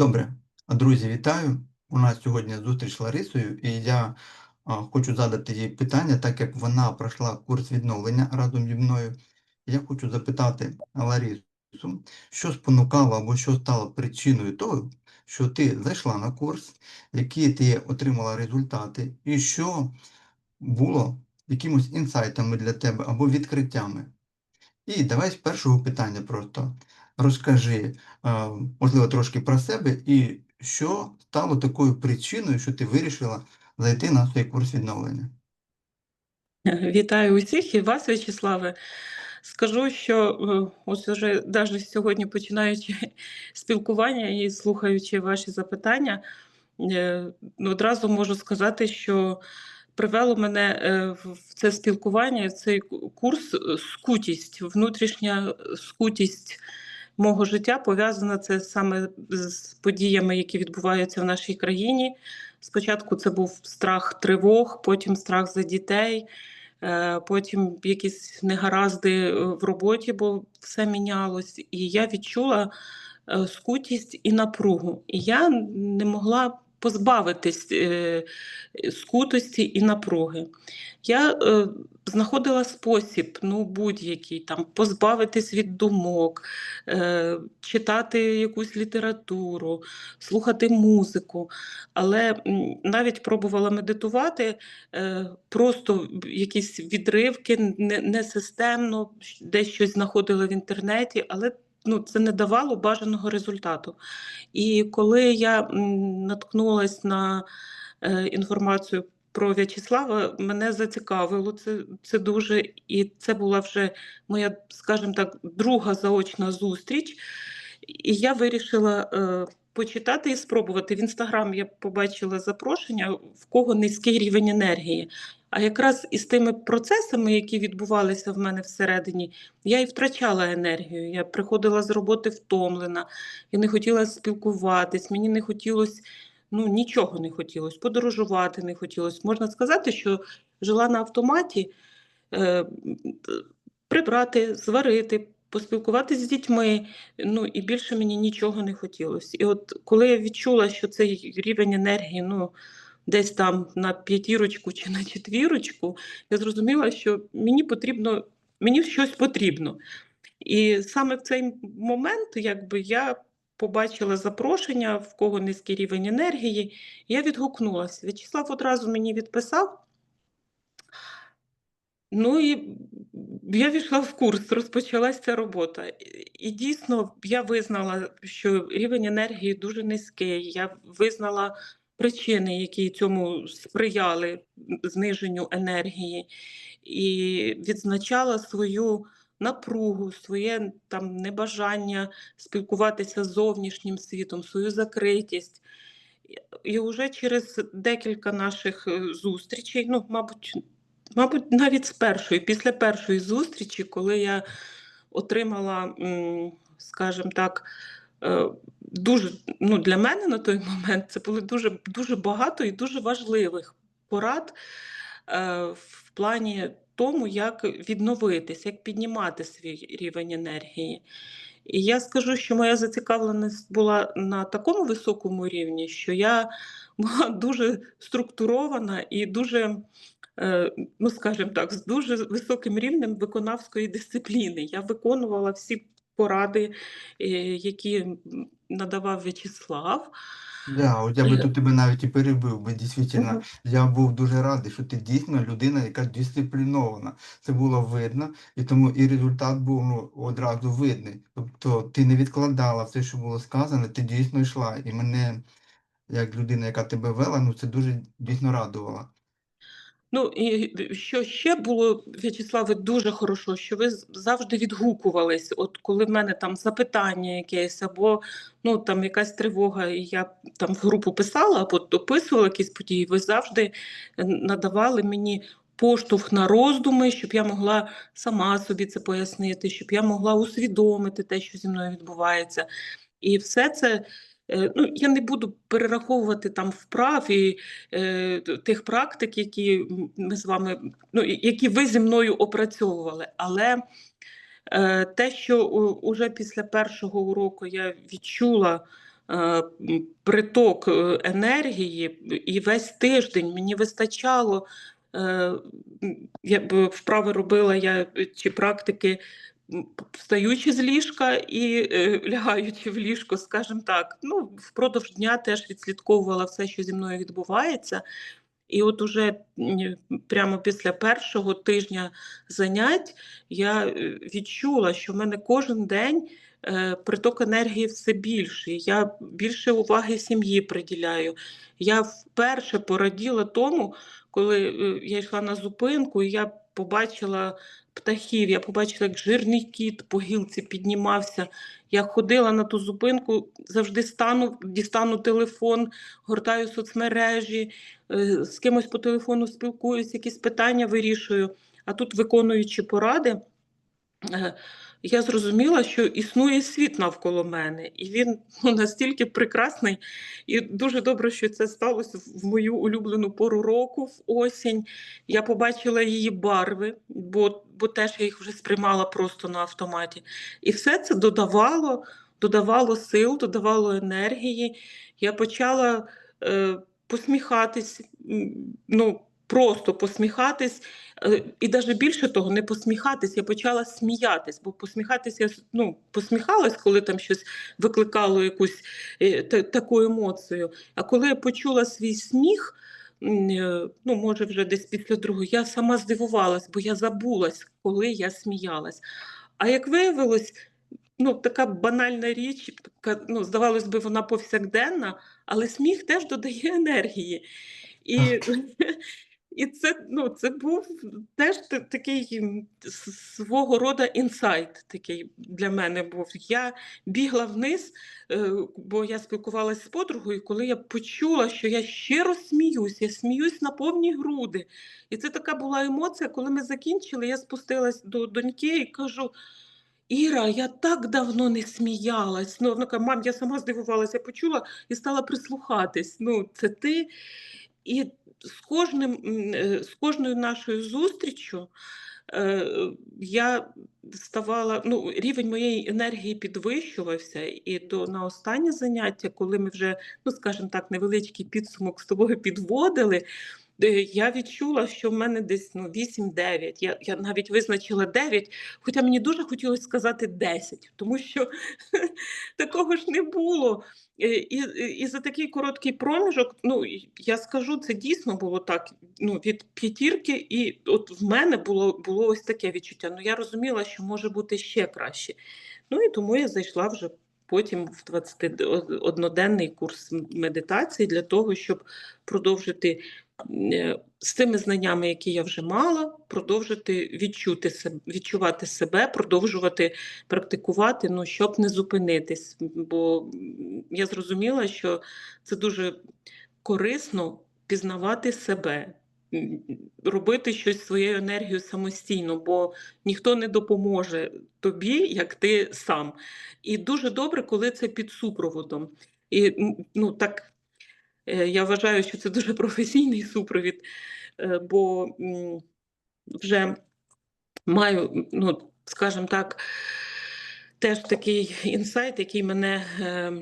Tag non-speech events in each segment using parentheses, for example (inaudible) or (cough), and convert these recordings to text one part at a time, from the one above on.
Добре, друзі, вітаю. У нас сьогодні зустріч з Ларисою, і я а, хочу задати їй питання, так як вона пройшла курс відновлення разом зі мною. Я хочу запитати Ларису, що спонукало або що стало причиною того, що ти зайшла на курс, які ти отримала результати, і що було якимось інсайтами для тебе або відкриттями. І давай з першого питання просто розкажи, е, можливо, трошки про себе і що стало такою причиною, що ти вирішила зайти на цей курс відновлення. Вітаю усіх і вас, В'ячеславе. Скажу, що е, ось уже навіть сьогодні починаючи (laughs) спілкування і слухаючи ваші запитання, е, одразу можу сказати, що привело мене в це спілкування, в цей курс скутість, внутрішня скутість мого життя пов'язана це саме з подіями, які відбуваються в нашій країні. Спочатку це був страх тривог, потім страх за дітей. Е, потім якісь негаразди е, в роботі, бо все мінялось, і я відчула е, скутість і напругу. І я не могла позбавитись скутості і напруги. Я е, знаходила спосіб, ну будь-який там позбавитись від думок, е, читати якусь літературу, слухати музику, але навіть пробувала медитувати, е, просто якісь відривки, не, не системно, десь щось знаходила в інтернеті, але ну, Це не давало бажаного результату. І коли я наткнулася на е, інформацію про В'ячеслава мене зацікавило це це дуже, і це була вже моя, скажімо так, друга заочна зустріч. І я вирішила е, почитати і спробувати. В інстаграм я побачила запрошення, в кого низький рівень енергії. А якраз із тими процесами, які відбувалися в мене всередині, я і втрачала енергію. Я приходила з роботи втомлена, я не хотіла спілкуватись, мені не хотілося ну нічого не хотілося, подорожувати не хотілося. Можна сказати, що жила на автоматі е, прибрати, зварити, поспілкуватися з дітьми. Ну і більше мені нічого не хотілося. І от коли я відчула, що цей рівень енергії, ну. Десь там на п'ятірочку чи на четвірочку, я зрозуміла, що мені потрібно, мені щось потрібно. І саме в цей момент, якби я побачила запрошення, в кого низький рівень енергії. Я відгукнулася. В'ячеслав одразу мені відписав. Ну і я війшла в курс, розпочалася ця робота. І дійсно я визнала, що рівень енергії дуже низький. Я визнала причини, які цьому сприяли зниженню енергії, і відзначала свою напругу, своє там небажання спілкуватися з зовнішнім світом, свою закритість. І вже через декілька наших е, зустрічей, ну, мабуть, мабуть, навіть з першої, після першої зустрічі, коли я отримала, скажімо так, е, дуже ну, для мене на той (laughs) момент це було дуже дуже багато і дуже важливих порад е, в плані тому, як відновитись, як піднімати свій рівень енергії. І я скажу, що моя зацікавленість була на такому високому рівні, що я була дуже структурована і дуже, ну скажімо так, з дуже високим рівнем виконавської дисципліни. Я виконувала всі поради, е, які надавав В'ячеслав. Да, от я би тут тебе навіть і перебив, бо дійсно я був дуже радий, що ти дійсно людина, яка дисциплінована. Це було видно, і тому і результат був ну, одразу видний. Тобто ти не відкладала все, що було сказано, ти дійсно йшла. І мене, як людина, яка тебе вела, ну це дуже дійсно радувало. Ну і що ще було, В'ячеславе, дуже хорошо, що ви завжди відгукувались. От коли в мене там запитання якесь, або ну там якась тривога, і я там в групу писала, або описувала якісь події, ви завжди е, надавали мені поштовх на роздуми, щоб я могла сама собі це пояснити, щоб я могла усвідомити те, що зі мною відбувається. І все це ну, Я не буду перераховувати там вправ і е, тих практик, які ми з вами, ну, які ви зі мною опрацьовували. Але е, те, що уже після першого уроку я відчула е, приток е, енергії, і весь тиждень мені вистачало. е, Я вправи робила я е, чи практики, встаючи з ліжка і е, (laughs) лягаючи в ліжко, скажімо так. Ну, впродовж дня теж відслідковувала все, що зі мною відбувається. І от уже прямо після першого тижня занять я е, відчула, що в мене кожен день е, приток енергії все більший. Я більше уваги сім'ї приділяю. Я вперше пораділа тому, коли я йшла на зупинку, і я побачила птахів, я побачила, як жирний кіт по гілці піднімався. Я ходила на ту зупинку, завжди стану, дістану телефон, гортаю соцмережі, е, з кимось по телефону спілкуюсь, якісь питання вирішую. А тут, виконуючи поради, е, я зрозуміла, що існує світ навколо мене, і він ну, настільки прекрасний. І дуже добре, що це сталося в- мою улюблену пору року, в осінь. Я побачила її барви, бо, бо теж я їх вже сприймала просто на автоматі. І все це додавало, додавало сил, додавало енергії. Я почала е, посміхатись, ну, просто посміхатись. Е, І навіть більше того, не посміхатись, я почала сміятись, бо посміхатись я ну, посміхалась, коли там щось викликало якусь е, та- таку емоцію. А коли я почула свій сміх, е, ну, може, вже десь після другого, я сама здивувалась, бо я забулась, коли я сміялась. А як виявилось, ну, така банальна річ, така, ну, здавалось би, вона повсякденна, але сміх теж додає енергії. І, (laughs) і це, ну, це був теж такий свого роду інсайт такий для мене був. Я бігла вниз, е, бо я спілкувалася з подругою, коли я почула, що я щиро сміюсь, я сміюсь на повні груди. І це така була емоція, коли ми закінчили, я спустилась до доньки і кажу. Іра, я так давно не сміялась. Ну, вона каже, мам, я сама здивувалася, почула і стала прислухатись. Ну, це ти. І з кожним, з кожною нашою зустріччю е, я ставала, ну, рівень моєї енергії підвищувався, і до на останнє заняття, коли ми вже, ну скажімо так, невеличкий підсумок з тобою підводили. Я відчула, що в мене десь ну, 8-9. Я, я навіть визначила 9, хоча мені дуже хотілося сказати 10, тому що (laughs) такого ж не було. І, і, за такий короткий проміжок, ну я скажу, це дійсно було так. Ну, від п'ятірки, і от в мене було, було ось таке відчуття. Ну я розуміла, що може бути ще краще. Ну і тому я зайшла вже потім в 21-денний курс медитації для того, щоб продовжити з тими знаннями, які я вже мала, продовжити відчути себе, відчувати себе, продовжувати практикувати, ну щоб не зупинитись. Бо я зрозуміла, що це дуже корисно пізнавати себе, робити щось своєю енергією самостійно, бо ніхто не допоможе тобі, як ти сам. І дуже добре, коли це під супроводом. І ну так е, я вважаю, що це дуже професійний супровід, е, бо вже маю, ну, скажімо так, теж такий інсайт, який мене е,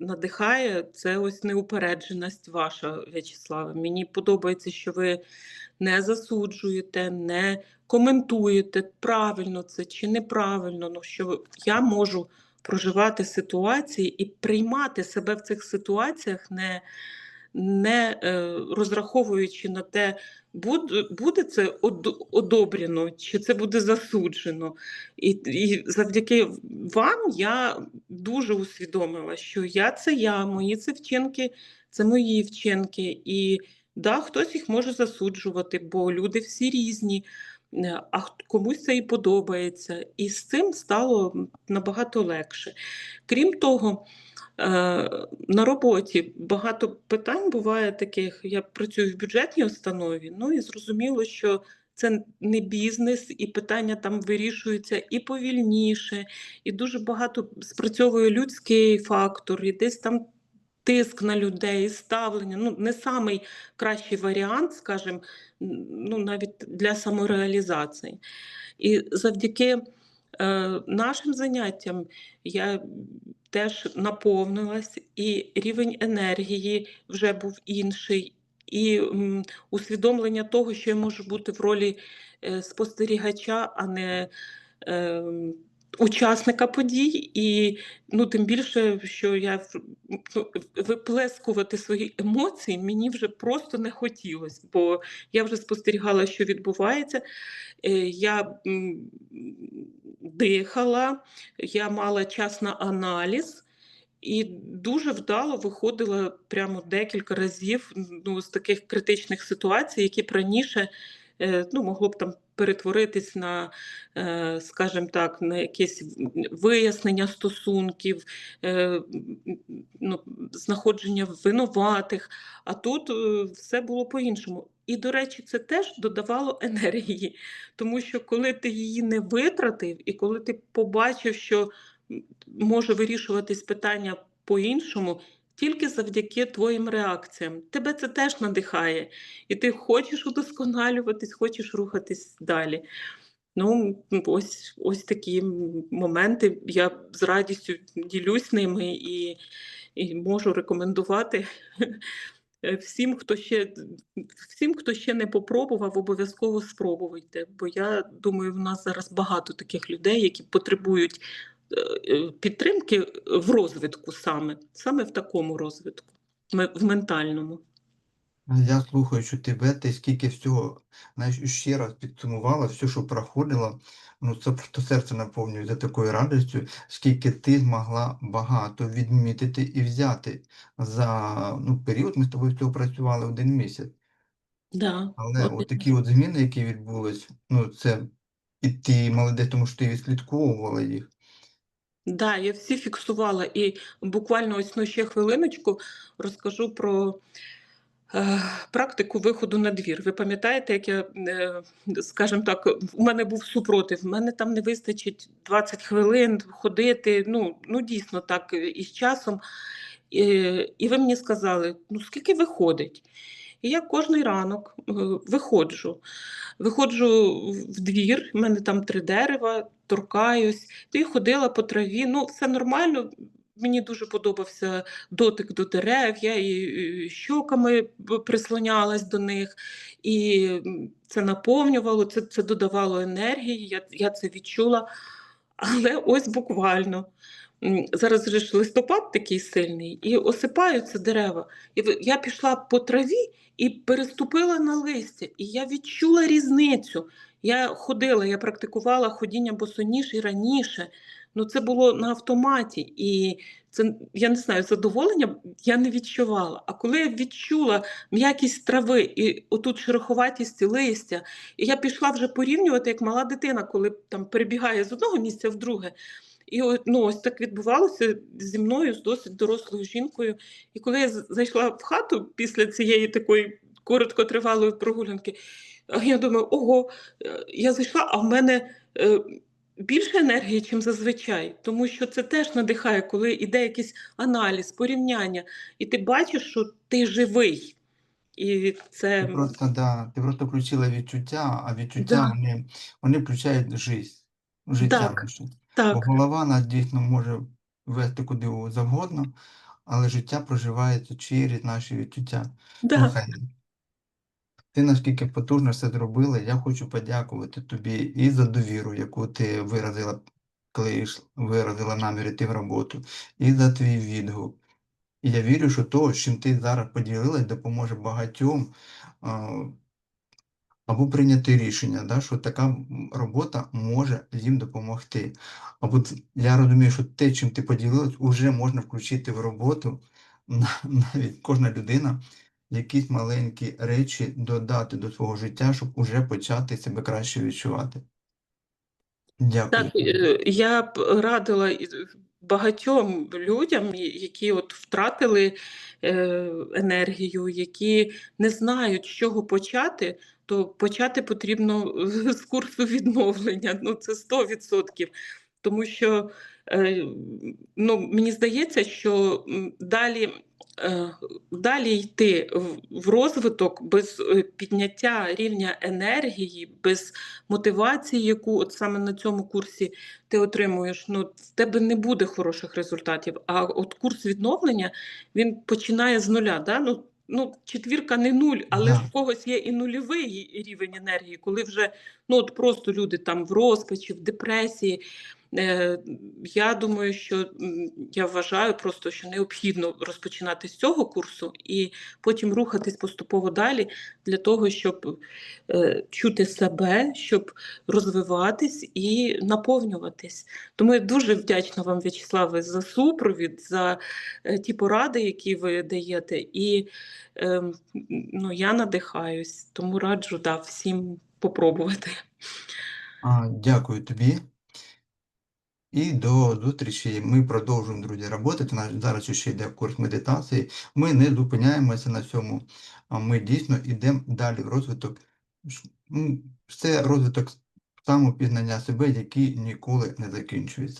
надихає, це ось неупередженість ваша, В'ячеслава. Мені подобається, що ви не засуджуєте, не коментуєте, правильно це чи неправильно, ну що я можу проживати ситуації і приймати себе в цих ситуаціях, не, не е, розраховуючи на те, буде, це од- одобрено, чи це буде засуджено. І, і завдяки вам я дуже усвідомила, що я це я, мої це вчинки, це мої вчинки. І да, хтось їх може засуджувати, бо люди всі різні, а хт- комусь це і подобається. І з цим стало набагато легше. Крім того, е, на роботі багато питань буває таких. Я працюю в бюджетній установі, ну і зрозуміло, що це не бізнес, і питання там вирішуються і повільніше, і дуже багато спрацьовує людський фактор, і десь там тиск на людей, ставлення. Ну, не самий кращий варіант, скажімо, ну, навіть для самореалізації. І завдяки Е, нашим заняттям я теж наповнилась, і рівень енергії вже був інший, і усвідомлення того, що я можу бути в ролі е, спостерігача, а не е, учасника подій. І ну, тим більше, що я ну, виплескувати свої емоції мені вже просто не хотілося, бо я вже спостерігала, що відбувається. Е, Я дихала, я мала час на аналіз. І дуже вдало виходила прямо декілька разів ну, з таких критичних ситуацій, які раніше ну, могло б там перетворитись на, е, скажімо так, на якесь вияснення стосунків, е, ну, знаходження винуватих. А тут е, все було по-іншому. І, до речі, це теж додавало енергії, тому що коли ти її не витратив, і коли ти побачив, що може вирішуватись питання по-іншому тільки завдяки твоїм реакціям. Тебе це теж надихає, і ти хочеш удосконалюватись, хочеш рухатись далі. Ну, ось, ось такі моменти. Я з радістю ділюсь ними і, і можу рекомендувати (laughs) всім, хто ще всім, хто ще не попробував, обов'язково спробуйте. Бо я думаю, в нас зараз багато таких людей, які потребують підтримки в розвитку саме, саме в такому розвитку, в ментальному. Я слухаючи тебе, ти скільки всього, знаєш, ще раз підсумувала, все, що проходила, ну це просто серце наповнює за такою радістю, скільки ти змогла багато відмітити і взяти за ну, період, ми з тобою всього працювали один місяць. Да, Але от от такі от зміни, які відбулись, ну це і ти молодець, тому що ти відслідковувала їх. Да, я всі фіксувала. І буквально ось ну, ще хвилиночку розкажу про е, практику виходу на двір. Ви пам'ятаєте, як я, е, скажімо так, у мене був супротив, в мене там не вистачить 20 хвилин ходити. Ну, ну дійсно так, е, і з часом. І, і ви мені сказали, ну скільки виходить? І я кожний ранок е, виходжу. Виходжу в двір, в мене там три дерева, торкаюсь, і ходила по траві. Ну, все нормально. Мені дуже подобався дотик до дерев, я і щоками прислонялась до них, і це наповнювало, це, це додавало енергії, я, я це відчула. Але ось буквально. Зараз вже ж листопад такий сильний, і осипаються дерева. І я пішла по траві і переступила на листя, і я відчула різницю. Я ходила, я практикувала ходіння босоніж і раніше. Ну, це було на автоматі, і це я не знаю, задоволення я не відчувала. А коли я відчула м'якість трави і отут шероховатість листя, і я пішла вже порівнювати, як мала дитина, коли там перебігає з одного місця в друге. І ну, ось так відбувалося зі мною, з досить дорослою жінкою. І коли я зайшла в хату після цієї такої короткотривалої прогулянки, я думаю, ого, е, я зайшла, а в мене е, більше енергії, ніж зазвичай, тому що це теж надихає, коли йде якийсь аналіз, порівняння, і ти бачиш, що ти живий. І це Ти просто, да, ти просто включила відчуття, а відчуття Да. вони, вони включають жизнь, життя Так. Бо голова нас дійсно може вести куди завгодно, але життя проживається через наші відчуття. да. Ти наскільки потужно все зробила, я хочу подякувати тобі і за довіру, яку ти виразила, коли виразила намір йти в роботу, і за твій відгук. І я вірю, що то, з чим ти зараз поділилась, допоможе багатьом або прийняти рішення, да, що така робота може їм допомогти. Або я розумію, що те, чим ти поділилась, вже можна включити в роботу (laughs) на- навіть кожна людина якісь маленькі речі додати до свого життя, щоб уже почати себе краще відчувати. Дякую. Так, е, я б радила багатьом людям, які от втратили е, енергію, які не знають, з чого почати, то почати потрібно з курсу відновлення. Ну, це 100%. Тому що е, ну, мені здається, що далі е, далі йти в- розвиток без е, підняття рівня енергії, без мотивації, яку от саме на цьому курсі ти отримуєш, ну в тебе не буде хороших результатів. А от курс відновлення він починає з нуля. Да? Ну, ну, четвірка не нуль, але Да. в когось є і нульовий рівень енергії, коли вже ну от просто люди там в розпачі, в депресії. Е, Я думаю, що я вважаю просто, що необхідно розпочинати з цього курсу і потім рухатись поступово далі для того, щоб е, чути себе, щоб розвиватись і наповнюватись. Тому я дуже вдячна вам, В'ячеславе, за супровід, за е, ті поради, які ви даєте. І е, ну, я надихаюсь, тому раджу да, всім попробувати. Дякую тобі. І до зустрічі. Ми продовжуємо, друзі, роботи. У нас зараз ще йде курс медитації. Ми не зупиняємося на цьому. Ми дійсно йдемо далі в розвиток. Це розвиток самопізнання себе, який ніколи не закінчується.